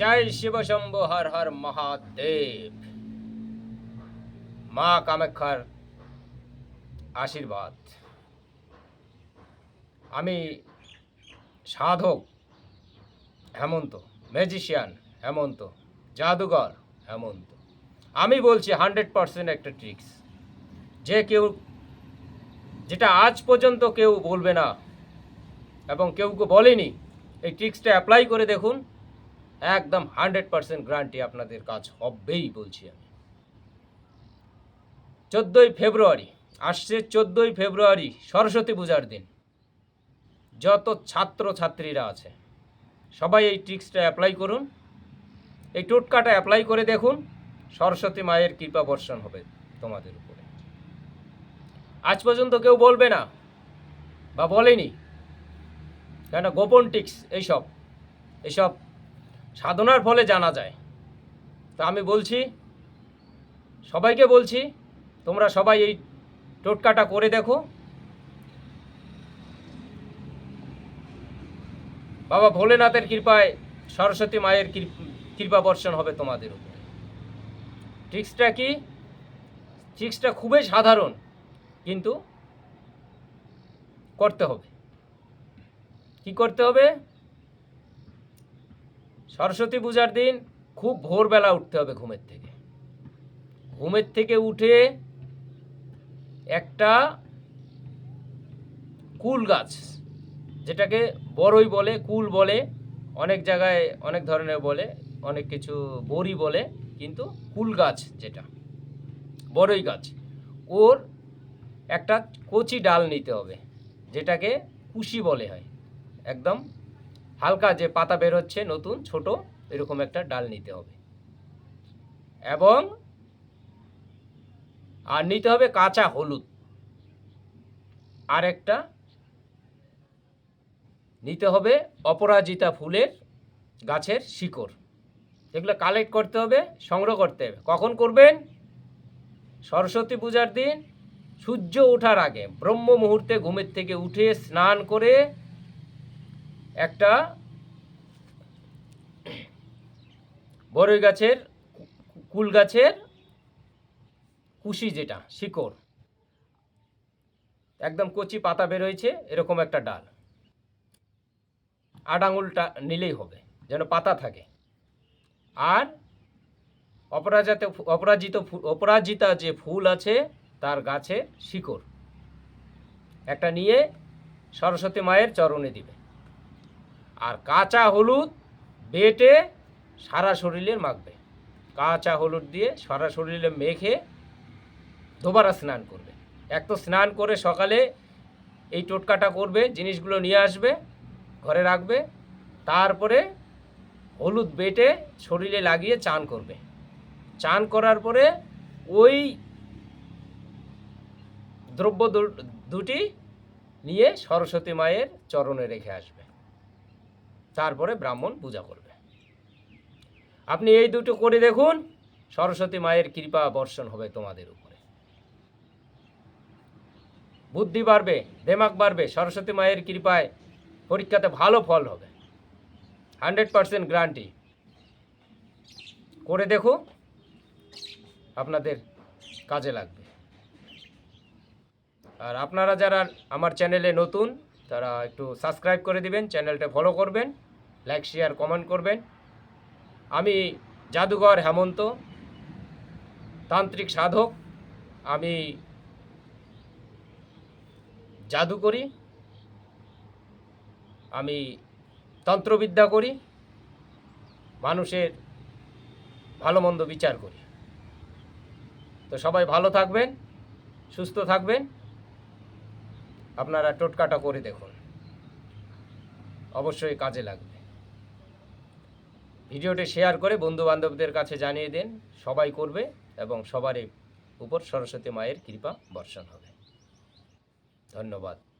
জয় শিব শম্ভু, হর হর মহাদেব। মা কামাখ্যার আশীর্বাদ। আমি সাধক হেমন্ত ম্যাজিশিয়ান হেমন্ত জাদুঘর হেমন্ত। আমি বলছি হান্ড্রেড পারসেন্ট একটা ট্রিক্স যে কেউ, যেটা আজ পর্যন্ত কেউ বলবে না এবং কেউ কেউ বলেনি, এই ট্রিক্সটা অ্যাপ্লাই করে দেখুন। একদম হান্ড্রেড পার্সেন্ট গ্যারান্টি আপনাদের কাজ হবেই বলছি আমি। চোদ্দোই ফেব্রুয়ারি, আসছে চোদ্দোই ফেব্রুয়ারি, সরস্বতী পূজার দিন। যত ছাত্র ছাত্রীরা আছে, সবাই এই ট্রিক্সটা অ্যাপ্লাই করুন। এই টোটকাটা অ্যাপ্লাই করে দেখুন, সরস্বতী মায়ের কৃপা বর্ষণ হবে তোমাদের উপরে। আজ পর্যন্ত কেউ বলবে না বা বলেনি, কেন গোপন টিক্স, এইসব এইসব সাধনার ফলে জানা যায়। তো আমি বলছি, সবাইকে বলছি, তোমরা সবাই এই টোটকাটা করে দেখো। বাবা ভোলেনাথের কৃপায় সরস্বতী মায়ের কৃপ- বর্ষণ হবে তোমাদের উপরে। ট্রিক্সটা কি? ট্রিক্সটা খুবই সাধারণ, কিন্তু করতে হবে। কি করতে হবে? সরস্বতী পূজার দিন খুব ভোরবেলা উঠতে হবে ঘুমের থেকে। ঘুমের থেকে উঠে একটা কুল গাছ, যেটাকে বড়ই বলে, কুল বলে, অনেক জায়গায় অনেক ধরনের বলে, অনেক কিছু বড়ি বলে, কিন্তু কুল গাছ যেটা, বড়ই গাছ, ওর একটা কচি ডাল নিতে হবে, যেটাকে কুশি বলে হয়, একদম হালকা যে পাতা বের হচ্ছে নতুন, ছোট, এরকম একটা ডাল নিতে হবে। এবং আর নিতে হবে কাঁচা হলুদ। আর একটা নিতে হবে অপরাজিতা ফুলের গাছের শিকড়। এগুলো কালেক্ট করতে হবে, সংগ্রহ করতে হবে। কখন করবেন? সরস্বতী পূজার দিন, সূর্য ওঠার আগে। ব্রহ্ম মুহূর্তে ঘুমের থেকে উঠে স্নান করে একটা বড়ই গাছের, কুল গাছের কুশি যেটা, শিকড়। একদম কচি পাতা বেরোয়েছে এরকম একটা ডাল। আট আঙুলটা নিলেই হবে, যেন পাতা থাকে। আর অপরাজিত অপরাজিত অপরাজিতা যে ফুল আছে, তার গাছে শিকড়। একটা নিয়ে সরস্বতী মায়ের চরণে দিবে। আর কাঁচা হলুদ বেটে সারা শরীরে মাখবে। কাঁচা হলুদ দিয়ে সারা শরীরে মেখে দুবারা স্নান করবে। এক তো স্নান করে সকালে এই টোটকাটা করবে, জিনিসগুলো নিয়ে আসবে, ঘরে রাখবে, তারপরে হলুদ বেটে শরীরে লাগিয়ে চান করবে। চান করার পরে ওই দ্রব্য দুটি নিয়ে সরস্বতী মায়ের চরণে রেখে আসবে। তারপরে ব্রাহ্মণ পূজা করবে। আপনি এই দুটো করে দেখুন, সরস্বতী মায়ের কৃপা বর্ষণ হবে তোমাদের উপরে। বুদ্ধি বাড়বে দেমাগ বাড়বে, সরস্বতী মায়ের কৃপায় পরীক্ষাতে ভালো ফল হবে। Hundred percent guarantee. করে দেখো, আপনাদের কাজে লাগবে। আর আপনারা যারা আমার চ্যানেলে নতুন তারা একটু সাবস্ক্রাইব করে দিবেন চ্যানেলটা ফলো করবেন লাইক শেয়ার কমেন্ট করবেন। আমি জাদুঘর হেমন্ত, তান্ত্রিক সাধক। আমি জাদু করি। আমি তন্ত্রবিদ্যা করি। মানুষের ভালো মন্দ বিচার করি। তো সবাই ভালো থাকবেন, সুস্থ থাকবেন। আপনারা টোটকাটা করে দেখুন। অবশ্যই কাজে লাগবে। ভিডিওটি শেয়ার করে বন্ধু বান্ধবদের কাছে জানিয়ে দিন, সবাই করবে এবং সবারই উপর সরস্বতী মায়ের কৃপা বর্ষণ হবে। ধন্যবাদ।